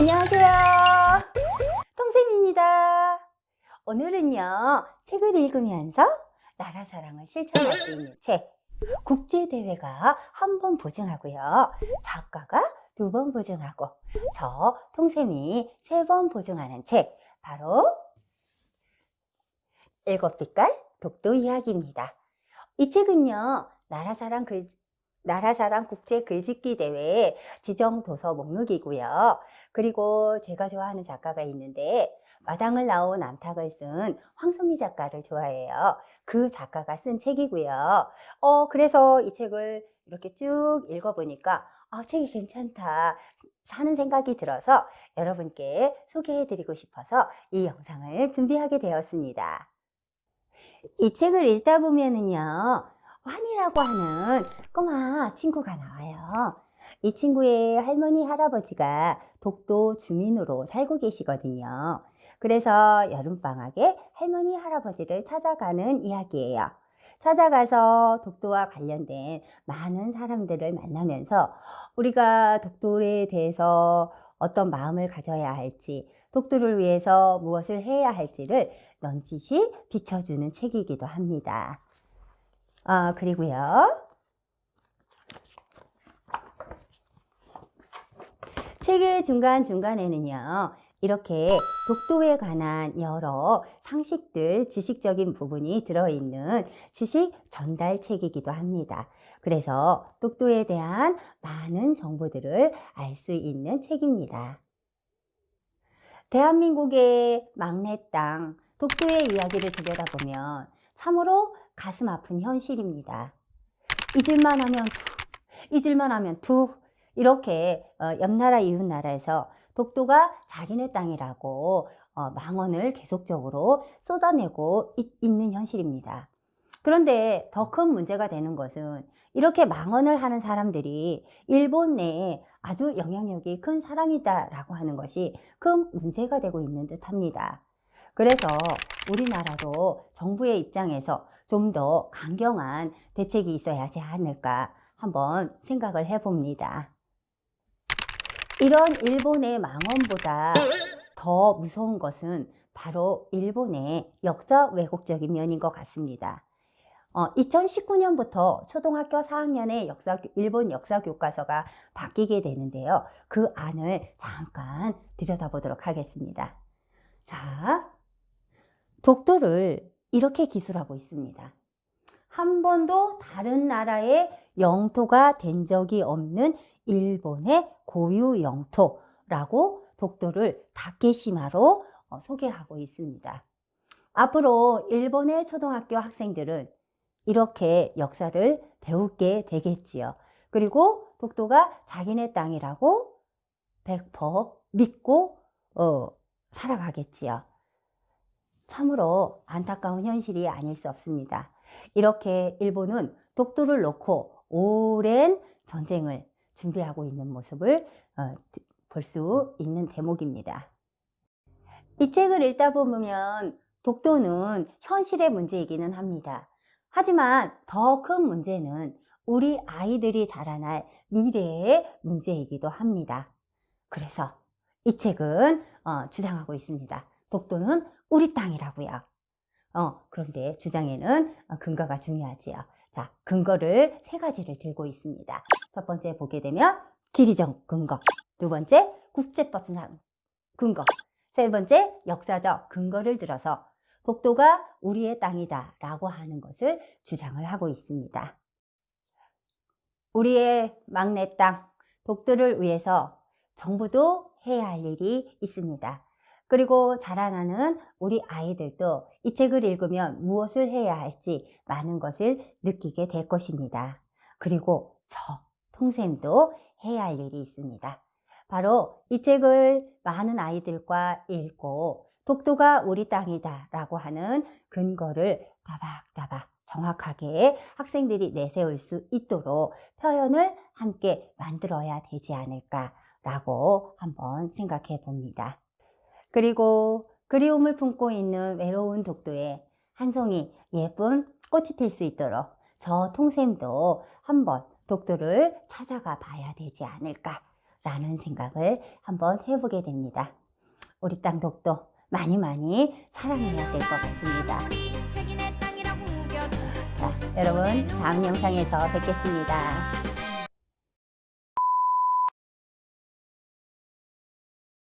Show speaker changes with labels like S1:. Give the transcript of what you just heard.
S1: 안녕하세요. 통쌤입니다. 오늘은요, 책을 읽으면서 나라 사랑을 실천할 수 있는 책. 국제대회가 한 번 보증하고요. 작가가 두 번 보증하고, 저 통쌤이 세 번 보증하는 책. 바로, 일곱 빛깔 독도 이야기입니다. 이 책은요, 나라 사랑 글, 나라사랑 국제 글짓기 대회 지정 도서 목록이고요. 그리고 제가 좋아하는 작가가 있는데 마당을 나온 남탁을 쓴 황선미 작가를 좋아해요. 그 작가가 쓴 책이고요. 어, 그래서 이 책을 이렇게 쭉 읽어보니까 아, 책이 괜찮다 하는 생각이 들어서 여러분께 소개해드리고 싶어서 이 영상을 준비하게 되었습니다. 이 책을 읽다 보면은요, 환이라고 하는 꼬마 친구가 나와요. 이 친구의 할머니, 할아버지가 독도 주민으로 살고 계시거든요. 그래서 여름방학에 할머니, 할아버지를 찾아가는 이야기예요. 찾아가서 독도와 관련된 많은 사람들을 만나면서 우리가 독도에 대해서 어떤 마음을 가져야 할지, 독도를 위해서 무엇을 해야 할지를 넌지시 비춰주는 책이기도 합니다. 아, 그리고요. 책의 중간중간에는요, 이렇게 독도에 관한 여러 상식들, 지식적인 부분이 들어있는 지식 전달 책이기도 합니다. 그래서 독도에 대한 많은 정보들을 알 수 있는 책입니다. 대한민국의 막내 땅, 독도의 이야기를 들여다보면 참으로 가슴 아픈 현실입니다. 잊을만 하면 투, 잊을만 하면 투, 이렇게 어, 옆나라 이웃 나라에서 독도가 자기네 땅이라고 어, 망언을 계속적으로 쏟아내고 있, 있는 현실입니다. 그런데 더 큰 문제가 되는 것은 이렇게 망언을 하는 사람들이 일본 내에 아주 영향력이 큰 사람이다라고 하는 것이 큰 문제가 되고 있는 듯 합니다. 그래서 우리나라도 정부의 입장에서 좀 더 강경한 대책이 있어야 하지 않을까 한번 생각을 해봅니다. 이런 일본의 망언보다 더 무서운 것은 바로 일본의 역사 왜곡적인 면인 것 같습니다. 어, 2019년부터 초등학교 4학년의 역사, 일본 역사 교과서가 바뀌게 되는데요. 그 안을 잠깐 들여다보도록 하겠습니다. 자, 독도를 이렇게 기술하고 있습니다. 한 번도 다른 나라의 영토가 된 적이 없는 일본의 고유 영토라고 독도를 다케시마로 어, 소개하고 있습니다. 앞으로 일본의 초등학교 학생들은 이렇게 역사를 배우게 되겠지요. 그리고 독도가 자기네 땅이라고 100% 믿고 어, 살아가겠지요. 참으로 안타까운 현실이 아닐 수 없습니다. 이렇게 일본은 독도를 놓고 오랜 전쟁을 준비하고 있는 모습을 어, 볼수 있는 대목입니다. 이 책을 읽다 보면 독도는 현실의 문제이기는 합니다. 하지만 더 큰 문제는 우리 아이들이 자라날 미래의 문제이기도 합니다. 그래서 이 책은 어, 주장하고 있습니다. 독도는 우리 땅이라고요. 어, 그런데 주장에는 어, 근거가 중요하지요. 자, 근거를 세 가지를 들고 있습니다. 첫 번째 보게 되면 지리적 근거, 두 번째 국제법상 근거, 세 번째 역사적 근거를 들어서 독도가 우리의 땅이다 라고 하는 것을 주장을 하고 있습니다. 우리의 막내 땅, 독도를 위해서 정부도 해야 할 일이 있습니다. 그리고 자라나는 우리 아이들도 이 책을 읽으면 무엇을 해야 할지 많은 것을 느끼게 될 것입니다. 그리고 저 통쌤도 해야 할 일이 있습니다. 바로 이 책을 많은 아이들과 읽고 독도가 우리 땅이다 라고 하는 근거를 다박다박 정확하게 학생들이 내세울 수 있도록 표현을 함께 만들어야 되지 않을까라고 한번 생각해 봅니다. 그리고 그리움을 품고 있는 외로운 독도에 한 송이 예쁜 꽃이 필 수 있도록 저 통쌤도 한번 독도를 찾아가 봐야 되지 않을까라는 생각을 한번 해보게 됩니다. 우리 땅 독도 많이 많이 사랑해야 될 것 같습니다. 자, 여러분 다음 영상에서 뵙겠습니다.